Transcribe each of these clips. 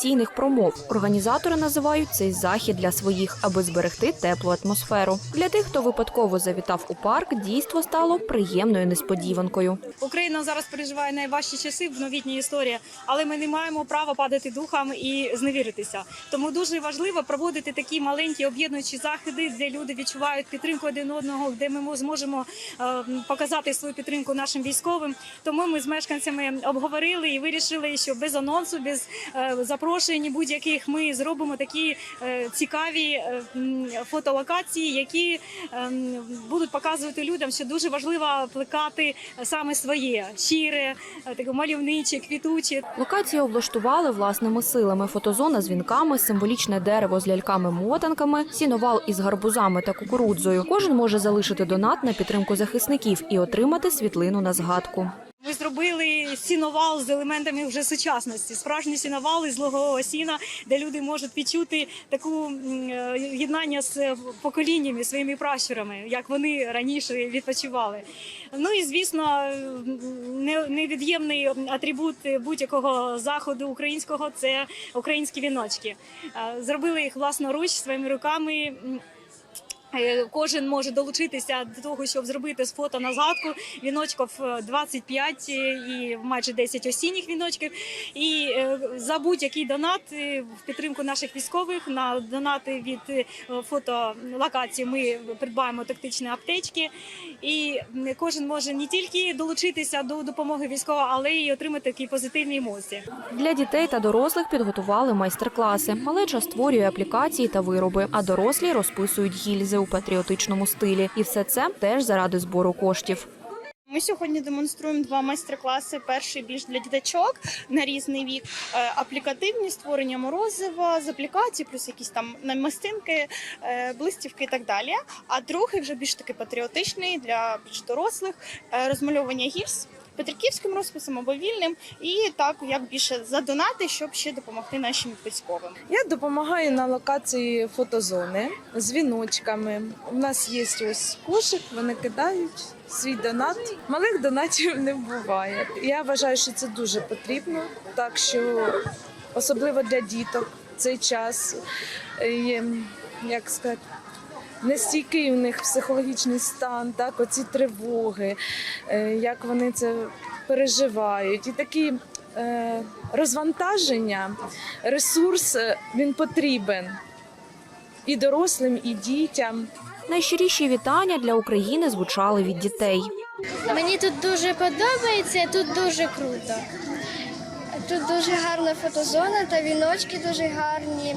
мотиваційних промов. Організатори називають цей захід для своїх, аби зберегти теплу атмосферу. Для тих, хто випадково завітав у парк, дійство стало приємною несподіванкою. Україна зараз переживає найважчі часи в новітній історії, але ми не маємо права падати духом і зневіритися. Тому дуже важливо проводити такі маленькі об'єднуючі заходи, де люди відчувають підтримку один одного, де ми зможемо е, показати свою підтримку нашим військовим. Тому ми з мешканцями обговорили і вирішили, що без анонсу, без е, запрошень будь-яких ми зробимо такі е, цікаві е, фотолокації, які ем, будуть показувати людям, що дуже важливо плекати саме своє щире, е, таке мальовниче, квітуче. Локацію облаштували власними силами. Фотозона з вінками, символічне дерево з ляльками-мотанками, сіновал із гарбузами та кукурудзою. Кожен може залишити донат на підтримку захисників і отримати світлину на згадку. Зробили сіновал з елементами вже сучасності, справжній сіновал із логового сіна, де люди можуть відчути таку е, єднання з поколіннями, своїми пращурами, як вони раніше відпочивали. Ну і звісно, не- невід'ємний атрибут будь-якого заходу українського це українські віночки. Е, Зробили їх власноруч своїми руками. Е, Кожен може долучитися до того, щоб зробити з фото на згадку. Віночків е, 25 і майже 10 осінніх віночків. І е, за будь-який донат е, в підтримку наших військових на донати від е, фотолокації ми придбаємо тактичні аптечки. І кожен може не тільки долучитися до допомоги військового, але й отримати такі позитивні емоції. Для дітей та дорослих підготували майстер-класи. Малеча створює аплікації та вироби, а дорослі розписують гільзи у патріотичному стилі. І все це теж заради збору коштів. Ми сьогодні демонструємо два майстер-класи. Перший більш для діточок на різний вік, Е, аплікативні створення морозива з аплікацій, плюс якісь там намистинки, е, блистівки і так далі. А другий вже більш такий патріотичний для більш дорослих е, розмальовування гірс. Петриківським розписом або вільним, і так як більше задонати, щоб ще допомогти нашим військовим. Я допомагаю на локації фотозони з віночками. У нас є ось кошик, вони кидають свій донат. Малих донатів не буває. Я вважаю, що це дуже потрібно, так що особливо для діток цей час є, як сказати. Нестійкий у них психологічний стан, так, оці тривоги, е, як вони це переживають. І такі е, розвантаження, ресурс е, він потрібен і дорослим, і дітям. Найщиріші вітання для України звучали від дітей. Мені тут дуже подобається, тут дуже круто. Тут дуже гарна фотозона та віночки дуже гарні.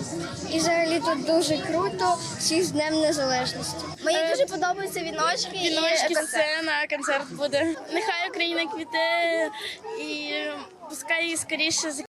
І взагалі тут дуже круто. Всіх з Днем Незалежності. Мені дуже подобаються віночки. Віночки, сцена, концерт буде. Нехай Україна квіте і пускай скоріше